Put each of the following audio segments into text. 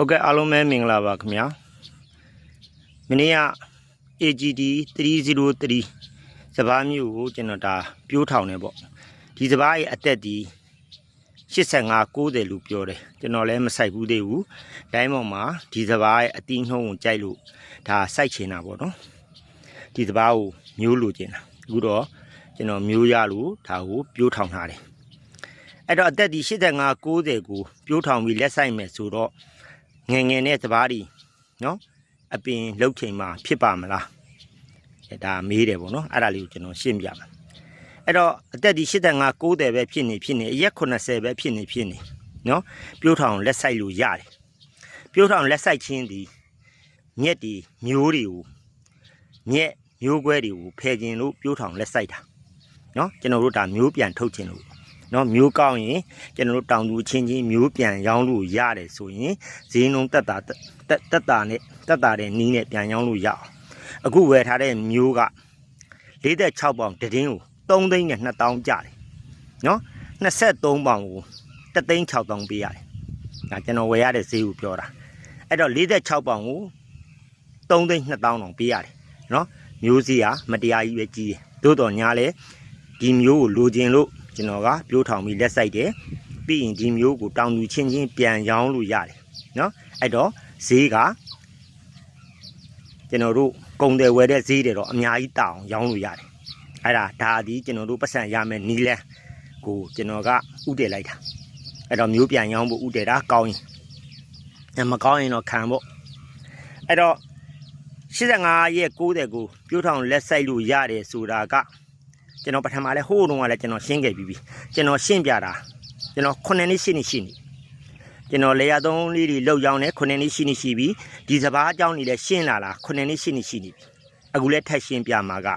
ဟုတ်ကဲ့အားလုံးပဲမင်္ဂလာပါခင်ဗျာမနေ့က AGD 303စပားမျိုးကိုကျွန်တော်ဒါပြိုးထောင်နေပေါ့ဒီစပားရဲ့အသက်ဒီ85 90လို့ပြောတယ်ကျွန်တော်လည်းမဆိုင်ဘူးသေးဘူးတိုင်းပေါ်မှာဒီစပားရဲ့အတီးနှုံးကိုကြိုက်လို့ဒါစိုက်ချင်တာပေါ့နော်ဒီစပားကိုမျိုးလိုချင်တာအခုတော့ကျွန်တော်မျိုးရလို့ဒါကိုပြိုးထောင်ထားတယ်အဲ့တော့အသက်ဒီ85 90ကိုပြိုးထောင်ပြီးလက်ဆိုင်မယ်ဆိုတော့ ငယ်ငယ်နဲ့တပားဒီနော်အပင်လှုပ်ချိန်မှာဖြစ်ပါမလားအဲဒါမေးတယ်ပေါ့နော်အဲ့ဒါလေးကိုကျွန်တော်ရှင်းပြမယ်အဲ့တော့အသက်ဒီ85 90ပဲဖြစ်နေဖြစ်နေအရက်80ပဲဖြစ်နေဖြစ်နေနော်ပြိုးထောင်လက်ဆိုင်လို့ရတယ်ပြိုးထောင်လက်ဆိုင်ချင်းဒီမြက်ဒီမျိုးတွေကိုမြက်မျိုးခွဲတွေကိုဖယ်ခြင်းလို့ပြိုးထောင်လက်ဆိုင်တာနော်ကျွန်တော်တို့ဒါမျိုးပြန်ထုတ်ခြင်းလို့ နော်မျိုးကောင်းရင်ကျွန်တော်တို့တောင်သူချင်းချင်းမျိုးပြန်ရောင်းလို့ရတယ်ဆိုရင်ဈေးနှုန်းတက်တာတက်တက်တာနဲ့တက်တာတဲ့နီးနဲ့ပြန်ရောင်းလို့ရအောင်အခုဝယ်ထားတဲ့မျိုးက46ပေါင်တစ်တင်းကို3သိန်းနဲ့2000ကျတယ်နော်23ပေါင်ကို3သိန်း6000ပေးရတယ်ဒါကျွန်တော်ဝယ်ရတဲ့ဈေးကိုပြောတာအဲ့တော့46ပေါင်ကို3သိန်း2000တောင်ပေးရတယ်နော်မျိုးစည်းကမတရားကြီးပဲကြီးတယ်သို့တော်ညာလဲဒီမျိုးကိုလိုချင်လို့ ကျွန်တော်ကပြိုးထောင်ပြီးလက်ဆိုင်တယ်ပြီးရင်ဒီမျိုးကိုတောင်သူချင်းချင်းပြန်ရောင်းလို့ရတယ်နော်အဲ့တော့ဈေးကကျွန်တော်တို့ကုန်တယ်ဝယ်တဲ့ဈေးတွေတော့အများကြီးတောင်ရောင်းလို့ရတယ်အဲ့ဒါဒါဒီကျွန်တော်တို့ပတ်စံရမယ်နီးလဲကိုကျွန်တော်ကဥတည်လိုက်တာအဲ့တော့မျိုးပြန်ရောင်းဖို့ဥတည်တာကောင်းရင်မကောင်းရင်တော့ခံဖို့အဲ့တော့85ရက်90ကိုပြိုးထောင်လက်ဆိုင်လို့ရတယ်ဆိုတာက ကျွန်တော်ပထမလဲဟိုးတုန်းကလည်းကျွန်တော်ရှင်းခဲ့ပြီးပြီကျွန်တော်ရှင်းပြတာကျွန်တော်9နှစ်ရှိနေရှိနေကျွန်တော်လေယာသုံးလေးတွေလောက်ရောင်းနေ9နှစ်ရှိနေရှိပြီဒီစပားအကြောင်းတွေလည်းရှင်းလာလား9နှစ်ရှိနေရှိနေပြီအခုလည်းထပ်ရှင်းပြမှာက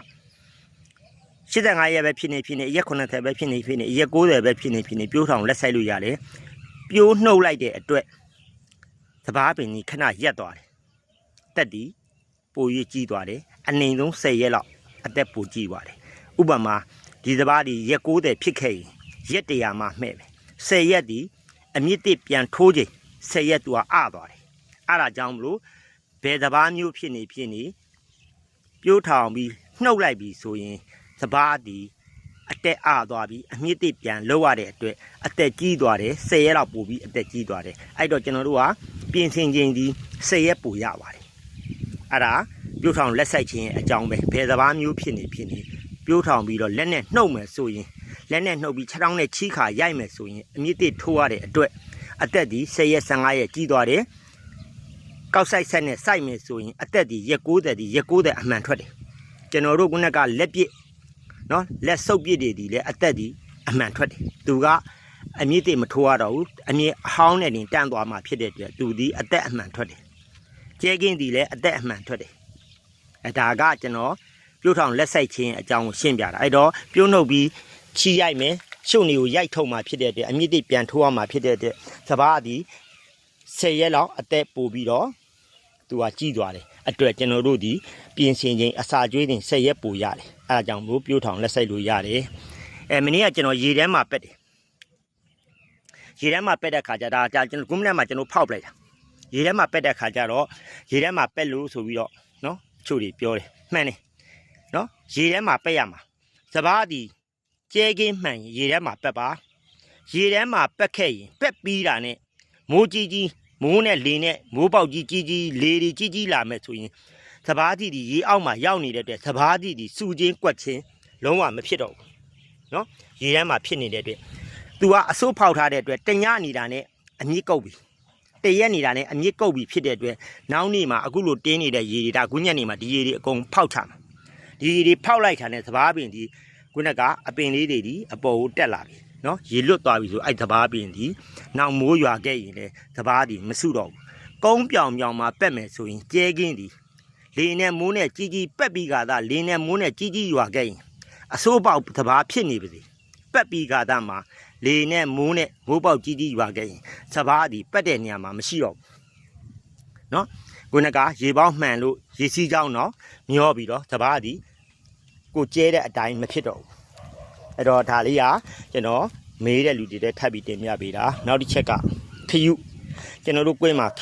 85ရက်ပဲဖြစ်နေဖြစ်နေရက်90ပဲဖြစ်နေဖြစ်နေရက်90ပဲဖြစ်နေဖြစ်နေပြိုးထောင်လက်ဆိုင်လို့ရတယ်ပြိုးနှုတ်လိုက်တဲ့အတွက်စပားပင်ကြီးခဏရက်သွားတယ်တက်ဒီပိုရွေးကြီးသွားတယ်အနေဆုံး10ရက်လောက်အသက်ပိုကြီးသွားတယ် ဥပမာဒီစပားဒီရက်60ဖြစ်ခဲ့ရင်ရက်တရာမှမှဲ့ပဲ10ရက်ဒီအမြင့်တစ်ပြန်ထိုးချိန်10ရက်သူကအသွားတယ်အဲ့ဒါကြောင့်မလို့ဘယ်စပားမျိုးဖြစ်နေဖြစ်နေပြိုးထောင်ပြီးနှုတ်လိုက်ပြီးဆိုရင်စပားဒီအတက်အသွားပြီးအမြင့်တစ်ပြန်လောက်ရတဲ့အတွက်အသက်ကြီးသွားတယ်10ရက်လောက်ပို့ပြီးအသက်ကြီးသွားတယ်အဲ့တော့ကျွန်တော်တို့ကပြင်ဆင်ခြင်းဒီ10ရက်ပို့ရပါတယ်အဲ့ဒါပြိုးထောင်လက်ဆိုင်ခြင်းရဲ့အကြောင်းပဲဘယ်စပားမျိုးဖြစ်နေဖြစ်နေ ပြိုးထောင်ပြီးတော့လက်နဲ့နှုတ်မယ်ဆိုရင်လက်နဲ့နှုတ်ပြီးခြေထောက်နဲ့ချီးခါရိုက်မယ်ဆိုရင်အမြင့်တစ်ထိုးရတဲ့အတွက်အသက်ဒီ10ရက်15ရက်ကြီးသွားတယ်ကောက်ဆိုင်ဆက်နဲ့စိုက်မယ်ဆိုရင်အသက်ဒီရက်60ဒီရက်60အမှန်ထွက်တယ်ကျွန်တော်တို့ခုနကလက်ပစ်နော်လက်ဆုပ်ပစ်တွေဒီလည်းအသက်ဒီအမှန်ထွက်တယ်သူကအမြင့်တစ်မထိုးရတော့ဘူးအမြင့်အဟောင်းနဲ့တင်တန့်သွားမှဖြစ်တဲ့အတွက်သူဒီအသက်အမှန်ထွက်တယ်ကျဲကင်းဒီလည်းအသက်အမှန်ထွက်တယ်အဲဒါကကျွန်တော် ပြိုးထောင်လက်ဆိုင်ခြင်းအကြောင်းကိုရှင်းပြတာအဲ့တော့ပြိုးနှုတ်ပြီးချီရိုက်မယ်ရှုပ်နေကိုရိုက်ထုတ်မှဖြစ်တဲ့အတွက်အမြင့်တိတ်ပြန်ထိုးရမှာဖြစ်တဲ့အတွက်စပားသည်10ရက်လောက်အသက်ပိုပြီးတော့သူကကြီးသွားတယ်အတွက်ကျွန်တော်တို့ဒီပြင်ဆင်ခြင်းအစာကျွေးတင်10ရက်ပိုရတယ်အဲဒါကြောင့်မို့ပြိုးထောင်လက်ဆိုင်လို့ရတယ်အဲမနေ့ကကျွန်တော်ရေထဲမှာပက်တယ်ရေထဲမှာပက်တဲ့ခါကျဒါကျွန်တော်ကုမ္ပဏီမှာကျွန်တော်ဖောက်ပလိုက်တာရေထဲမှာပက်တဲ့ခါကျတော့ရေထဲမှာပက်လို့ဆိုပြီးတော့နော်ချို့တွေပြောတယ်မှန်တယ် နော်ရေထဲမှာပက်ရမှာစပားဒီကျဲကင်းမှန်ရင်ရေထဲမှာပက်ပါရေထဲမှာပက်ခဲ့ရင်ပက်ပြီးတာနဲ့မိုးကြီးကြီးမိုးနဲ့လေနဲ့မိုးပေါက်ကြီးကြီးကြီးလေတွေကြီးကြီးလာမဲ့ဆိုရင်စပားတိဒီရေအောက်မှာရောက်နေတဲ့အတွက်စပားတိဒီစူချင်းကွက်ချင်းလုံးဝမဖြစ်တော့ဘူးနော်ရေထဲမှာဖြစ်နေတဲ့အတွက် तू ကအစိုးဖောက်ထားတဲ့အတွက်တညနေတာနဲ့အမြင့်ကုတ်ပြီတရက်နေတာနဲ့အမြင့်ကုတ်ပြီဖြစ်တဲ့အတွက်နောက်နေ့မှာအခုလိုတင်းနေတဲ့ရေတွေဒါခုညက်နေမှာဒီရေတွေအကုန်ဖောက်ချမှာ ဒီဒီဖောက်လိုက်တာနဲ့သဘာပင်ဒီခုနကအပင်လေးတွေဒီအပေါ်ကိုတက်လာပြီနော်ရေလွတ်သွားပြီဆိုအဲ့သဘာပင်ဒီနောက်မိုးရွာခဲ့ရင်လေသဘာဒီမစုတော့ဘူးကုန်းပြောင်ပြောင်မှာပက်မယ်ဆိုရင်ကျဲကင်းဒီလေနဲ့မိုးနဲ့ကြီးကြီးပက်ပြီးကသာလေနဲ့မိုးနဲ့ကြီးကြီးရွာခဲ့ရင်အစိုးပေါက်သဘာဖြစ်နေပါစေပက်ပြီးကသာမှာလေနဲ့မိုးနဲ့မိုးပေါက်ကြီးကြီးရွာခဲ့ရင်သဘာဒီပက်တဲ့နေရာမှာမရှိတော့ဘူးနော်ခုနကရေပေါင်းမှန်လို့ရေစီးကြောင်းတော့မျောပြီးတော့သဘာဒီ ကိုကျဲတဲ့အတိုင်းမဖြစ်တော့ဘူးအဲ့တော့ဒါလေးကကျွန်တော်မေးတဲ့လူတွေတက်ထပ်ပြီးတင်ပြပေးတာနောက်တစ်ချက်ကခရုကျွန်တော်တို့ကွင်းမှာခ